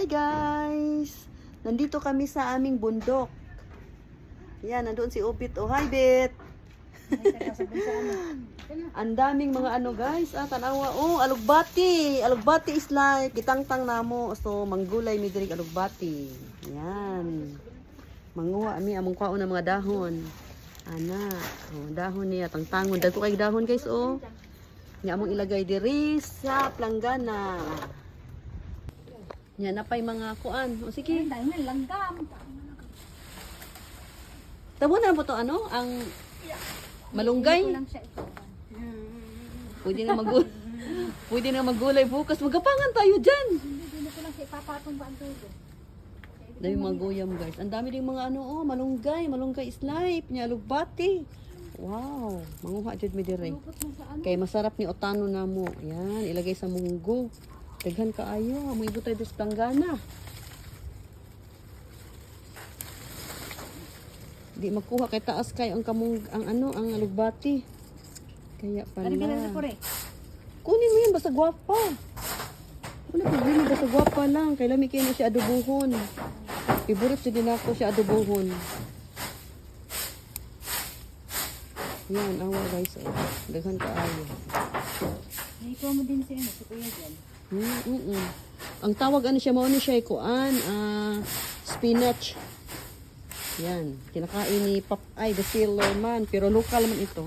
Hi guys! Nandito kami sa aming bundok. Yan, nandoon si Ubit. Oh, hi Bit! Ang daming mga ano guys, ah, tanawa. Oh, alugbati. Alugbati is like, gitangtang namo. So, manggulay mi diri alugbati. Yan. Manguha ami among kwaon ng mga dahon. Ana, oh, dahon niya tangtangon. Dagko kay dahon guys, oh. Nga among ilagay diri sa planggana. Yan, napay mga kuan. O sige. Dahil na langgam. Tabo na po to ano? Ang malunggay. Pwede na mag Pwede na maggulay bukas. Magapangan tayo dyan. Hindi ko lang siya ipapatong ba ang. Dami mga guyam guys. Ang dami ding mga ano oh, malunggay, malunggay is life, nya lugbati. Wow, manguha jud mi dire. Sa ano. Kay masarap ni otano namo. Yan, ilagay sa munggo. Daghan kaayo, mo ibutay des planggana. Di makuha kay taas kay ang kamung ang ano ang lugbati. Kaya pala. Ano ganun sa kore? Kunin mo yan, basta gwapa. Wala problema, basta gwapa lang. Kaya lami kayo na siya adobohon. Favorite siya din ako siya adobohon. Yan, awa guys. Daghan ka ayo. Naikuha mo din si ano, si Kuya Jan. Hmm, mm, mm. Ang tawag ano siya, mauna siya kuan, ah, spinach. Yan, kinakain ni Pop, ay, the sailor man. Pero local man ito.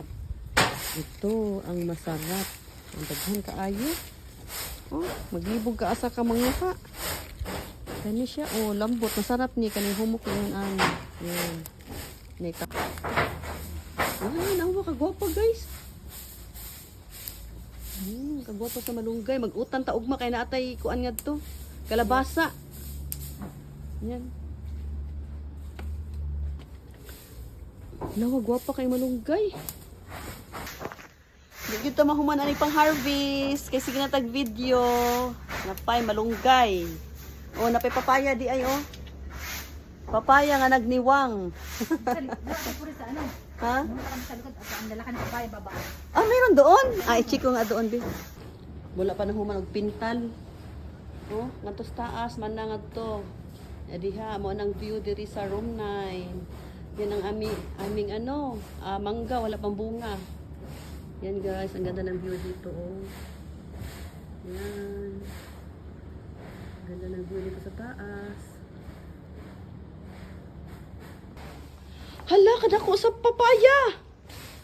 Ito ang masarap. Ang daghan kaayo. Oh, maglibog ka asa ka manguha. Kani siya, oh, lambot. Masarap ni kaning humok yan ano. Yan. Ka. Ay, nawa kagwapa guys. Hmm, kagwapa sa malunggay. Mag-utan ta ugma kay naatay kuan ngadto. Kalabasa. Yan. Nawa gwapa kay malunggay. Di gyud mahuman ani pang harvest kay sige na tag video. Napay malunggay. Oh, napay papaya di ay oh. Papaya nga nagniwang. Ha? Baba. Ah, mayroon doon. Ay, chiko nga doon, Bi. Wala pa na human og pintal. Oh, ngantos taas man na ngadto. Ya diha mo nang view diri sa room 9. Yan ang ami aming ano, ah, mangga wala pang bunga. Yan guys, ang ganda ng view dito oh. Yan. Ang Ganda ng view dito sa taas. Hala, kadako sa papaya.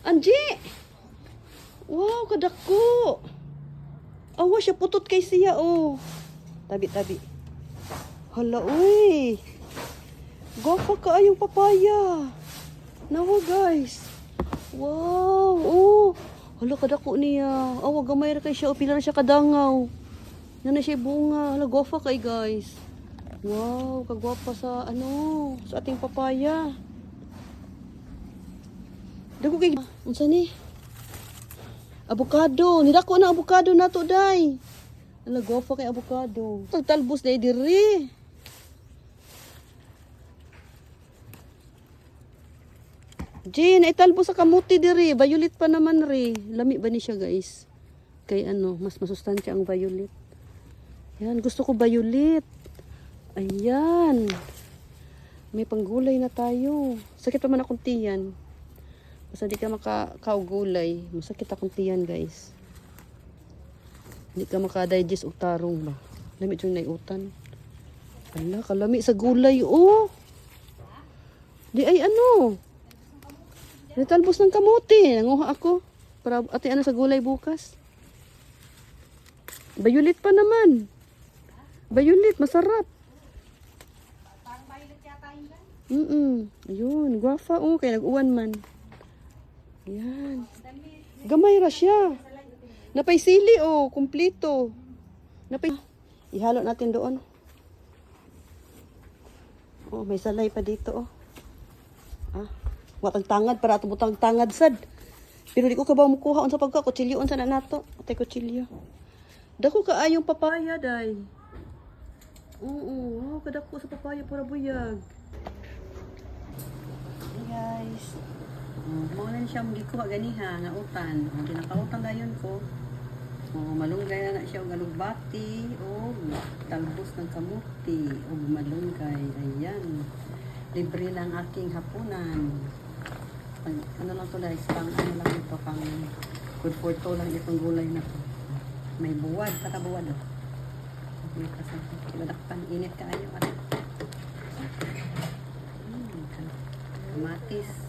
Anji! Wow, kadako. Awa siya putot kay siya oh. Tabi tabi. Hala uy. Gwapa ka ayong papaya. Nawa guys. Wow, oh. Hala kadako niya. Awa gamay ra kay siya, o pila ra siya kadangaw. Nana siya bunga. Hala gwapa kay guys. Wow, kagwapa sa ano, sa ating papaya. Dago kay unsa ni? Avocado, nidako na avocado nato day. Ala gofa kay avocado. Talbos day diri. Jin, ay talbos sa kamuti diri. Violet pa naman ri. Lami ba ni siya guys? Kay ano, mas masustansya ang violet. Yan, gusto ko violet. Ayan. May panggulay na tayo. Sakit pa man akong tiyan. Basta di ka makakaugulay, masakit akong tiyan guys. Hindi ka makadigest og tarong ba. Lami yung naiutan. Ala, kalami sa gulay, oh. Di ay ano. Natalbos ng kamote. Nanguha ako. Para ate ano sa gulay bukas. Violet pa naman. Violet, masarap. Mm -mm. Ayun, gwafa oh, kay nag-uwan man. Yan. Gamay ra siya. Napay sili oh, kumplito. Napay Ihalo natin doon. Oh, may salay pa dito oh. Ah, watang tangad para tumutang tangad sad. Pero di ko ka ba mukuha unsa pagka kutsilyo unsa na nato? Atay kutsilyo. Dako ka ayong papaya day. Oo, oh, kadako sa papaya para buyag. Hey guys. Oh, mao na siya magikuha ganiha nga utan. Oh, ginakautan dayon ko. Oh, malunggay na na siya og alugbati o talbos ng kamuti o malunggay. Ayan. Libre ng aking hapunan. Pag, ano lang to guys, pang ano lang ito, pang good for to lang itong gulay na. May buwad, katabuwad oh. May kasal. Kinadakpan, init kaayo. Ano? Mm, kamatis.